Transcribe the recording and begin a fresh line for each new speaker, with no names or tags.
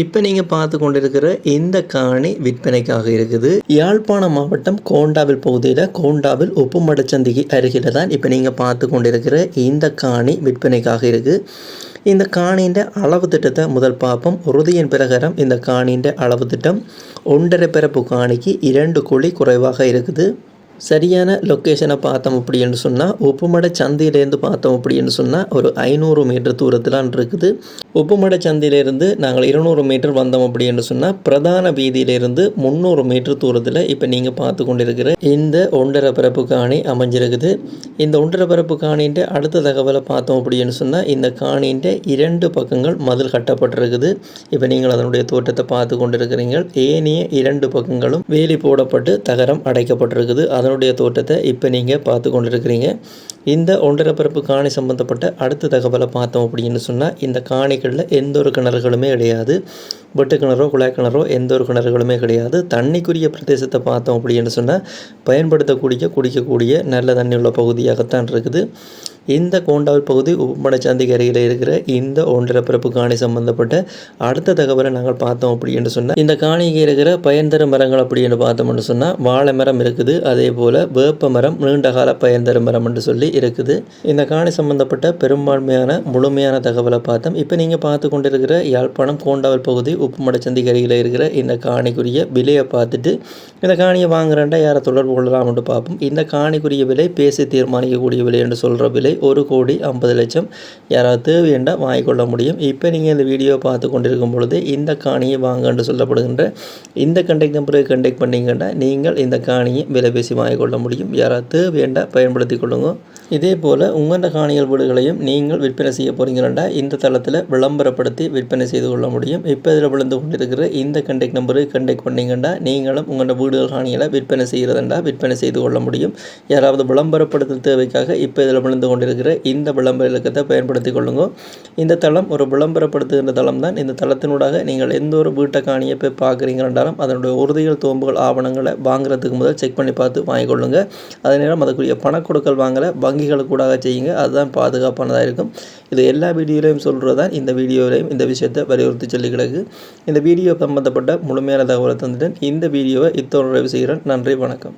இப்போ நீங்கள் பார்த்து கொண்டிருக்கிற இந்த காணி விற்பனைக்காக இருக்குது. யாழ்ப்பாணம் மாவட்டம் கோண்டாவில் பகுதியில் கோண்டாவில் உப்புமடச்சந்திக்கு அருகில் தான் இப்போ நீங்கள் பார்த்து கொண்டிருக்கிற இந்த காணி விற்பனைக்காக இருக்குது இந்த காணின்ற அளவு திட்டத்தை முதல் பார்ப்போம். உறுதியின் பிரகாரம் இந்த காணின்ற அளவு திட்டம் ஒன்றரை பிறப்பு காணிக்கு இரண்டு குழி குறைவாக இருக்குது. சரியான லொக்கேஷனை பார்த்தோம் அப்படின்னு சொன்னால் உப்புமடை சந்தையிலேருந்து பார்த்தோம் அப்படின்னு சொன்னால் ஒரு ஐநூறு மீட்டர் தூரத்திலான் இருக்குது. உப்புமடை சந்தையிலேருந்து நாங்கள் இருநூறு மீட்டர் வந்தோம் அப்படின்னு சொன்னால் பிரதான வீதியிலேருந்து முந்நூறு மீட்டர் தூரத்தில் இப்போ நீங்கள் பார்த்து கொண்டிருக்கிற இந்த ஒன்றரை பரப்பு காணி அமைஞ்சிருக்குது. இந்த ஒன்றரை பரப்பு காணின்ற அடுத்த தகவலை பார்த்தோம் அப்படின்னு சொன்னால் இந்த காணின்ற இரண்டு பக்கங்கள் மதில் கட்டப்பட்டிருக்குது. இப்போ நீங்கள் அதனுடைய தோட்டத்தை பார்த்து கொண்டிருக்கிறீங்க ஏனைய இரண்டு பக்கங்களும் வேலி போடப்பட்டு தகரம் அடைக்கப்பட்டிருக்குது. அதனுடைய தோட்டத்தை இப்போ நீங்கள் பார்த்து கொண்டிருக்கிறீங்க. இந்த ஒன்றரை பரப்பு காணி சம்மந்தப்பட்ட அடுத்த தகவலை பார்த்தோம் அப்படின்னு சொன்னால் இந்த காணிகளில் எந்த ஒரு கிணறுகளுமே கிடையாது. வெட்டு கிணறோ குழாய் கிணறோ எந்த ஒரு கிணறுகளுமே கிடையாது. தண்ணிக்குரிய பிரதேசத்தை பார்த்தோம் அப்படின்னு சொன்னால் பயன்படுத்தக்கூடிய குடிக்கக்கூடிய நல்ல தண்ணி உள்ள பகுதியாகத்தான் இருக்குது. இந்த கோண்டாவில் பகுதி உப்பமடை சந்திக்கு அருகில் இருக்கிற இந்த ஒன்றரை பிறப்பு காணி சம்பந்தப்பட்ட அடுத்த தகவலை நாங்கள் பார்த்தோம் அப்படின்னு சொன்னால் இந்த காணிக்கு இருக்கிற பயன்தர மரங்கள் அப்படின்னு பார்த்தோம்னு சொன்னால் வாழை மரம் இருக்குது அதே போல் வேப்ப மரம் நீண்டகால பயன்தர மரம் என்று சொல்லி இருக்குது. இந்த காணி சம்பந்தப்பட்ட பெரும்பான்மையான முழுமையான தகவலை பார்த்தோம். இப்போ நீங்கள் பார்த்து கொண்டிருக்கிற யாழ்ப்பாணம் கோண்டாவில் பகுதி உப்புமடை சந்திக்கு அருகில் இருக்கிற இந்த காணிக்குரிய விலையை பார்த்துட்டு இந்த காணியை வாங்குறேன்டா யாரை தொடர்பு கொள்ளலாம்னு பார்ப்போம். இந்த காணிக்குரிய விலை பேசி தீர்மானிக்கக்கூடிய விலை என்று சொல்கிற விலை ஒரு கோடி ஐம்பது லட்சம் யாராவது தேவையண்டா வாங்கிக்கொள்ள முடியும். இப்போ நீங்கள் இந்த வீடியோ பார்த்து கொண்டிருக்கும் பொழுது இந்த காணியை வாங்கன்று சொல்லப்படுகின்ற இந்த கண்டெக்ட் நம்பருக்கு கண்டெக்ட் பண்ணிங்கன்னா நீங்கள் இந்த காணியை விலை பேசி வாங்கிக்கொள்ள முடியும். யாராவது தேவையண்டா பயன்படுத்தி கொள்ளுங்க. இதே போல் உங்களோட காணிகள் வீடுகளையும் நீங்கள் விற்பனை செய்ய போகிறீங்கன்னா இந்த தளத்தில் விளம்பரப்படுத்தி விற்பனை செய்து கொள்ள முடியும். இப்போ இதில் விழுந்து கொண்டிருக்கிற இந்த கண்டெக்ட் நம்பருக்கு கண்டெக்ட் பண்ணிங்கன்னா நீங்களும் உங்களோட வீடுகள் காணிகளை விற்பனை செய்கிறதண்டா விற்பனை செய்து கொள்ள முடியும். யாராவது விளம்பரப்படுத்தல் தேவைக்காக இப்போ இதில் விழுந்து கொண்டிருக்கிற இந்த விளம்பர இலக்கத்தை பயன்படுத்தி கொள்ளுங்க. இந்த தளம் ஒரு விளம்பரப்படுத்துகின்ற தளம் தான் இந்த தளத்தினூடாக நீங்கள் எந்த ஒரு வீட்டை காணியை போய் பார்க்குறீங்கன்றாலும் அதனுடைய உறுதிகள் தோம்புகள் ஆவணங்களை வாங்குறதுக்கு முதல் செக் பண்ணி பார்த்து வாங்கிக்கொள்ளுங்க அதே நேரம் அதுக்குரிய பணக்கொடுக்கல் வாங்கலை வங்கிகளுக்கு கூட செய்யுங்க. அதுதான் பாதுகாப்பானதாக இருக்கும். இது எல்லா வீடியோலையும் சொல்கிறது தான் இந்த வீடியோவிலையும் இந்த விஷயத்தை வலியுறுத்தி சொல்லி கிடக்கு. இந்த வீடியோ சம்பந்தப்பட்ட முழுமையான தகவலை தந்துட்டேன். இந்த வீடியோவை இத்தோடு நிறைவு செய்கிறேன். நன்றி வணக்கம்.